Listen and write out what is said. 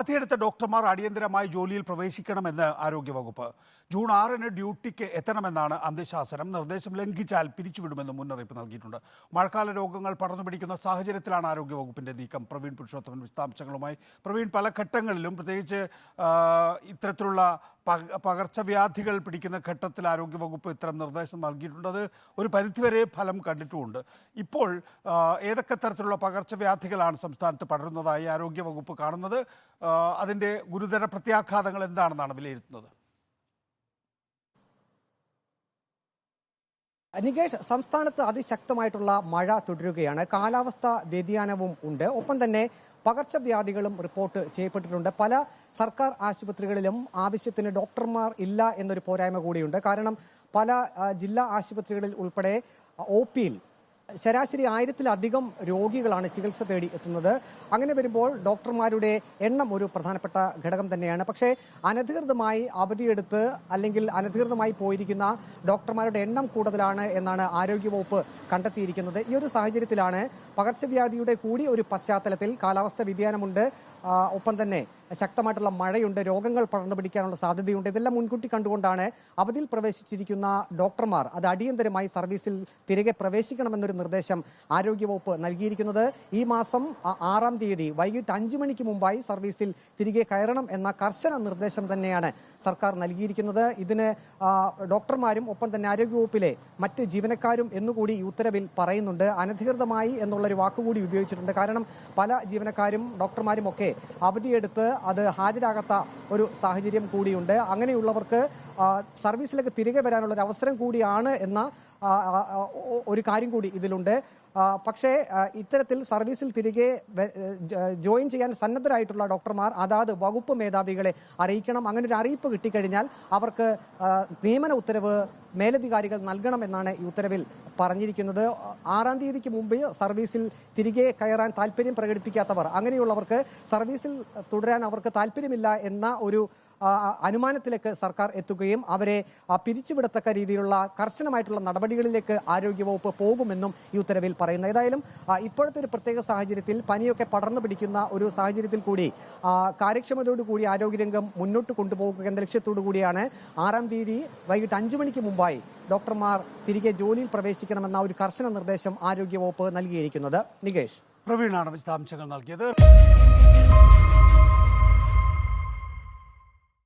അവധിയെടുത്ത ഡോക്ടർമാർ അടിയന്തരമായി ജോലിയിൽ പ്രവേശിക്കണമെന്ന് ആരോഗ്യവകുപ്പ്. ജൂൺ ആറിന് ഡ്യൂട്ടിക്ക് എത്തണമെന്നാണ് അന്ത്യശാസനം. നിർദ്ദേശം ലംഘിച്ചാൽ പിരിച്ചുവിടുമെന്നും മുന്നറിയിപ്പ് നൽകിയിട്ടുണ്ട്. മഴക്കാല രോഗങ്ങൾ പടർന്നു പിടിക്കുന്ന സാഹചര്യത്തിലാണ് ആരോഗ്യവകുപ്പിന്റെ നീക്കം. പ്രവീൺ പുരുഷോത്തമൻ വിശദാംശങ്ങളുമായി. പ്രവീൺ പല ഘട്ടങ്ങളിലും പ്രത്യേകിച്ച് ഇത്തരത്തിലുള്ള പകർച്ചവ്യാധികൾ പിടിക്കുന്ന ഘട്ടത്തിൽ ആരോഗ്യവകുപ്പ് ഇത്തരം നിർദ്ദേശം നൽകിയിട്ടുണ്ട്. അത് ഒരു പരിധിവരെ ഫലം കണ്ടിട്ടുമുണ്ട്. ഇപ്പോൾ ഏതൊക്കെ തരത്തിലുള്ള പകർച്ചവ്യാധികളാണ് സംസ്ഥാനത്ത് പടരുന്നതായി ആരോഗ്യവകുപ്പ് കാണുന്നത്? അതിന്റെ ഗുരുതര പ്രത്യാഘാതങ്ങൾ എന്താണെന്നാണ് വിലയിരുത്തുന്നത്? നികേഷ് സംസ്ഥാനത്ത് അതിശക്തമായിട്ടുള്ള മഴ തുടരുകയാണ്. കാലാവസ്ഥ വ്യതിയാനവും ഉണ്ട്. ഒപ്പം തന്നെ പകർച്ചവ്യാധികളും റിപ്പോർട്ട് ചെയ്യപ്പെട്ടിട്ടുണ്ട്. പല സർക്കാർ ആശുപത്രികളിലും ആവശ്യത്തിന് ഡോക്ടർമാർ ഇല്ല എന്നൊരു പോരായ്മ കൂടിയുണ്ട്. കാരണം പല ജില്ലാ ആശുപത്രികളിൽ ഉൾപ്പെടെ ഒ പിയിൽ ശരാശരി ആയിരത്തിലധികം രോഗികളാണ് ചികിത്സ തേടി എത്തുന്നത്. അങ്ങനെ വരുമ്പോൾ ഡോക്ടർമാരുടെ എണ്ണം ഒരു പ്രധാനപ്പെട്ട ഘടകം തന്നെയാണ്. പക്ഷേ അനധികൃതമായി അവധിയെടുത്ത് അല്ലെങ്കിൽ അനധികൃതമായി പോയിരിക്കുന്ന ഡോക്ടർമാരുടെ എണ്ണം കൂടുതലാണ് എന്നാണ് ആരോഗ്യവകുപ്പ് കണ്ടെത്തിയിരിക്കുന്നത്. ഈ ഒരു സാഹചര്യത്തിലാണ് പകർച്ചവ്യാധിയുടെ കൂടി ഒരു പശ്ചാത്തലത്തിൽ കാലാവസ്ഥ വ്യതിയാനമുണ്ട്. ഒപ്പം തന്നെ ശക്തമായിട്ടുള്ള മഴയുണ്ട്. രോഗങ്ങൾ പടർന്നു പിടിക്കാനുള്ള സാധ്യതയുണ്ട്. ഇതെല്ലാം മുൻകൂട്ടി കണ്ടുകൊണ്ടാണ് അവധിയിൽ പ്രവേശിച്ചിരിക്കുന്ന ഡോക്ടർമാർ അത് അടിയന്തരമായി സർവീസിൽ തിരികെ പ്രവേശിക്കണമെന്നൊരു നിർദ്ദേശം ആരോഗ്യവകുപ്പ് നൽകിയിരിക്കുന്നത്. ഈ മാസം ആറാം തീയതി വൈകിട്ട് അഞ്ചു മണിക്ക് മുമ്പായി സർവീസിൽ തിരികെ കയറണം എന്ന കർശന നിർദ്ദേശം തന്നെയാണ് സർക്കാർ നൽകിയിരിക്കുന്നത്. ഇതിന് ഡോക്ടർമാരും ഒപ്പം തന്നെ ആരോഗ്യവകുപ്പിലെ മറ്റ് ജീവനക്കാരും എന്നുകൂടി ഈ ഉത്തരവിൽ പറയുന്നുണ്ട്. അനധികൃതമായി എന്നുള്ളൊരു വാക്കുകൂടി ഉപയോഗിച്ചിട്ടുണ്ട്. കാരണം പല ജീവനക്കാരും ഡോക്ടർമാരും ഒക്കെ അവധിയെടുത്ത് അത് ഹാജരാകാത്ത ഒരു സാഹചര്യം കൂടിയുണ്ട്. അങ്ങനെയുള്ളവർക്ക് സർവീസിലേക്ക് തിരികെ വരാനുള്ള ഒരു അവസരം കൂടിയാണ് എന്ന ഒരു കാര്യം കൂടി ഇതിലുണ്ട് ആ, പക്ഷേ ഇത്തരത്തിൽ സർവീസിൽ തിരികെ ജോയിൻ ചെയ്യാൻ സന്നദ്ധരായിട്ടുള്ള ഡോക്ടർമാർ അതാത് വകുപ്പ് മേധാവികളെ അറിയിക്കണം. അങ്ങനെ ഒരു അറിയിപ്പ് കിട്ടിക്കഴിഞ്ഞാൽ അവർക്ക് നിയമന ഉത്തരവ് മേലധികാരികൾ നൽകണമെന്നാണ് ഈ ഉത്തരവിൽ പറഞ്ഞിരിക്കുന്നത്. ആറാം തീയതിക്ക് മുമ്പ് സർവീസിൽ തിരികെ കയറാൻ താല്പര്യം പ്രകടിപ്പിക്കാത്തവർ അങ്ങനെയുള്ളവർക്ക് സർവീസിൽ തുടരാൻ അവർക്ക് താല്പര്യമില്ല എന്ന ഒരു അനുമാനത്തിലേക്ക് സർക്കാർ എത്തുകയും അവരെ പിരിച്ചുവിടത്തക്ക രീതിയിലുള്ള കർശനമായിട്ടുള്ള നടപടികളിലേക്ക് ആരോഗ്യവകുപ്പ് പോകുമെന്നും ഈ ഉത്തരവിൽ പറയുന്നു. ഏതായാലും ഇപ്പോഴത്തെ ഒരു പ്രത്യേക സാഹചര്യത്തിൽ പനിയൊക്കെ പടർന്നു പിടിക്കുന്ന ഒരു സാഹചര്യത്തിൽ കൂടി കാര്യക്ഷമതയോടുകൂടി കൂടി ആരോഗ്യരംഗം മുന്നോട്ട് കൊണ്ടുപോകുക എന്ന ലക്ഷ്യത്തോടു കൂടിയാണ് ആറാം തീയതി വൈകിട്ട് അഞ്ചു മണിക്ക് മുമ്പായി ഡോക്ടർമാർ തിരികെ ജോലിയിൽ പ്രവേശിക്കണമെന്ന ഒരു കർശന നിർദ്ദേശം ആരോഗ്യവകുപ്പ് നൽകിയിരിക്കുന്നത്. നികേഷ്. പ്രവീണാണ് വിശദാംശങ്ങൾ നൽകിയത്.